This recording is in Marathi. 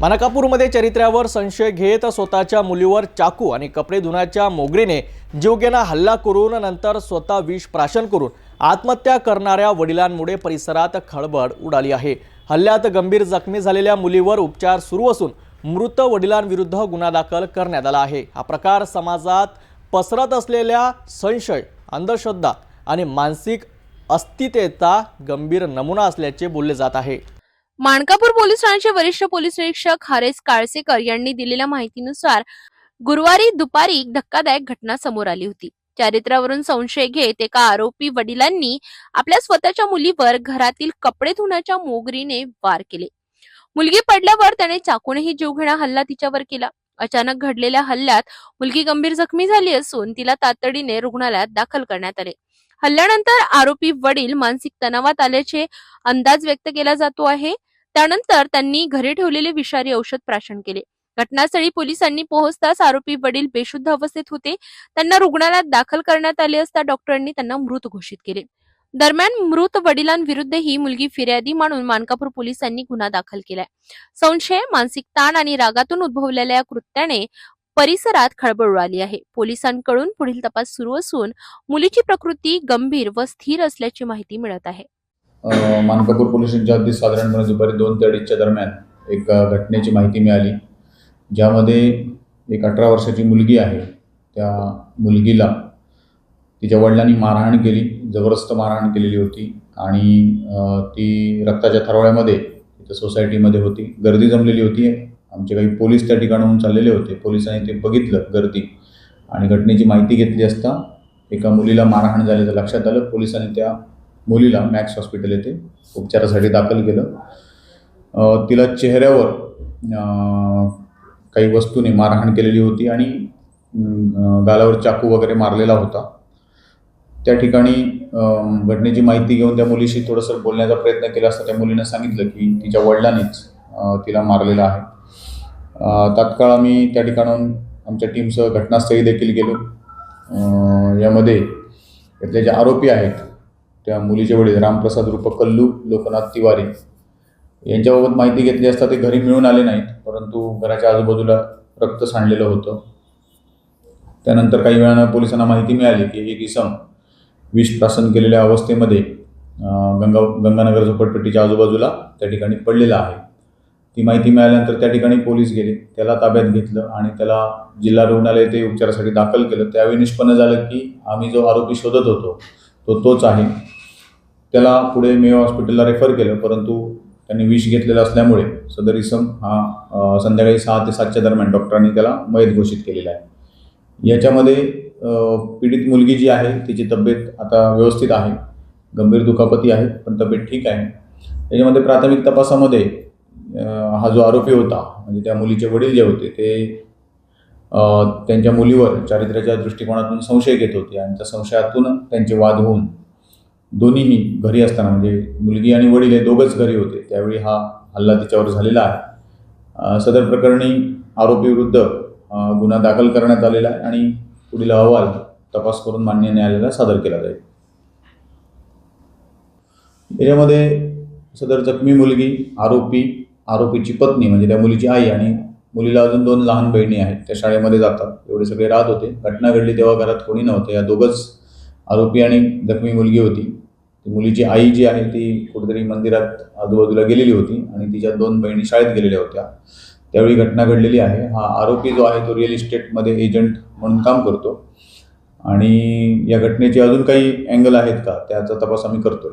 मानकापूरमध्ये चरित्र्यावर संशय घेत स्वतःच्या मुलीवर चाकू आणि कपडे धुण्याच्या मोगरीने जीवघेणा हल्ला करून नंतर स्वतः विष प्राशन करून आत्महत्या करणाऱ्या वडिलांमुळे परिसरात खळबळ उडाली आहे. हल्ल्यात गंभीर जखमी झालेल्या मुलीवर उपचार सुरू असून मृत वडिलांविरुद्ध गुन्हा दाखल करण्यात आला आहे. हा प्रकार समाजात पसरत असलेल्या संशय अंधश्रद्धा आणि मानसिक अस्थितेचा गंभीर नमुना असल्याचे बोलले जात आहे. माणकापूर पोलीस ठाण्याचे वरिष्ठ पोलीस निरीक्षक हरेश काळसेकर यांनी दिलेल्या माहितीनुसार गुरुवारी दुपारी धक्कादायक घटना समोर आली होती. चारित्र्यावरून संशय घेत एका आरोपी वडिलांनी आपल्या स्वतःच्या मुलीवर घरातील कपडे धुण्याच्या मोगरीने वार केले. मुलगी पडल्यावर त्याने चाकूनेही जीवघेणा हल्ला तिच्यावर केला. अचानक घडलेल्या हल्ल्यात मुलगी गंभीर जखमी झाली असून तिला तातडीने रुग्णालयात दाखल करण्यात आले. हल्ल्यानंतर आरोपी वडील मानसिक तणावात आल्याचे अंदाज व्यक्त केला जातो आहे. त्यानंतर त्यांनी घरी ठेवलेले विषारी औषध प्राशन केले. घटनास्थळी पोलिसांनी पोहोचताच आरोपी वडील बेशुद्ध अवस्थेत होते. त्यांना रुग्णालयात दाखल करण्यात आले असता डॉक्टरांनी त्यांना मृत घोषित केले. दरम्यान मृत वडिलांविरुद्ध ही मुलगी फिर्यादी म्हणून मानकापूर पोलिसांनी गुन्हा दाखल केलाय. संशय मानसिक ताण आणि रागातून उद्भवलेल्या या कृत्याने परिसरात खळबळ उडाली आहे. पोलिसांकडून पुढील तपास सुरू असून मुलीची प्रकृती गंभीर व स्थिर असल्याची माहिती मिळत आहे. मानकापूर पोलीस स्टेशनच्या साधारणपणे दुपारी दोन ते अडीचच्या दरम्यान एक घटनेची माहिती मिळाली ज्यामध्ये एक अठरा वर्षाची मुलगी आहे. त्या मुलगीला तिच्या वडिलांनी मारहाण केली जबरदस्त मारहाण केलेली होती आणि ती रक्ताच्या थरवळ्यामध्ये तिथं सोसायटीमध्ये होती. गर्दी जमलेली होती. आमचे काही पोलीस त्या ठिकाणाहून चाललेले होते. पोलिसांनी ते बघितलं गर्दी. आणि घटनेची माहिती घेतली असता एका मुलीला मारहाण झाल्याचं लक्षात आलं. पोलिसांनी त्या मुलीला मॅक्स हॉस्पिटल येथे उपचारासाठी दाखल केलं. तिला चेहऱ्यावर काही वस्तूने मारहाण केलेली होती आणि गालावर चाकू वगैरे मारलेला होता. त्या ठिकाणी घटनेची माहिती घेऊन त्या मुलीशी थोडंसं बोलण्याचा प्रयत्न केला असता त्या मुलीनं सांगितलं की तिच्या वडिलांनीच तिला मारलेलं आहे. तात्काळ आम्ही त्या ठिकाणाहून आमच्या टीमसह घटनास्थळी देखील गेलो. यामध्ये इथले जे आरोपी आहेत त्या मुलीचे वडील रामप्रसाद रूपकल्लू लोकनाथ तिवारी यांच्याबाबत माहिती घेतली असता ते घरी मिळून आले नाहीत परंतु घराच्या आजूबाजूला रक्त सांडलेलं होतं. त्यानंतर काही वेळानं पोलिसांना माहिती मिळाली की एक इसम विष प्रासन केलेल्या अवस्थेमध्ये गंगा गंगानगर झोपडपट्टीच्या आजूबाजूला त्या ठिकाणी पडलेला आहे. ती माहिती मिळाल्यानंतर त्या ठिकाणी पोलीस गेले त्याला ताब्यात घेतलं आणि त्याला जिल्हा रुग्णालय ते उपचारासाठी दाखल केलं. त्यावेळी निष्पन्न झालं की आम्ही जो आरोपी शोधत होतो तो तोच आहे. त्याला पुढे मेयो हॉस्पिटलला रेफर केलं परंतु त्यांनी विष घेतलेलं असल्यामुळे सदर इसम हा संध्याकाळी सहा ते सातच्या दरम्यान डॉक्टरांनी त्याला मयत घोषित केलेला आहे. याच्यामध्ये पीडित मुलगी जी आहे तिची तब्येत आता व्यवस्थित आहे गंभीर दुखापती आहे पण तब्येत ठीक आहे. त्याच्यामध्ये प्राथमिक तपासामध्ये हा जो आरोपी होता म्हणजे त्या मुलीचे वडील जे होते ते त्यांच्या मुलीवर चारित्र्याच्या दृष्टिकोनातून संशय घेत होते आणि त्या संशयातून त्यांचे वाद होऊन दोन्हीही घरी असताना म्हणजे मुलगी आणि वडील हे दोघंच घरी होते. त्यावेळी हा हल्ला तिच्यावर झालेला आहे. सदर प्रकरणी आरोपीविरुद्ध गुन्हा दाखल करण्यात आलेला आहे आणि पुढील अहवाल तपास करून मान्य न्यायालयाला सादर केला जाईल. याच्यामध्ये सदर जखमी मुलगी आरोपी आरोपीची पत्नी म्हणजे त्या मुलीची आई आणि मुलीला अजून दोन लहान बहिणी आहेत. त्या शाळेमध्ये जातात. एवढे सगळे राहत होते. घटना घडली तेव्हा घरात कोणी नव्हतं. या दोघंच आरोपी आणि जखमी मुलगी होती. ती मुलीची आई जी आहे ती कुठेतरी मंदिरात आजूबाजूला गेलेली होती आणि तिच्या दोन बहिणी शाळेत गेलेल्या होत्या. त्यावेळी घटना घडलेली आहे. हा आरोपी जो आहे तो रिअल इस्टेटमध्ये एजंट म्हणून काम करतो. आणि या घटनेचे अजून काही अँगल आहेत का? त्याचा तपास आम्ही करतोय.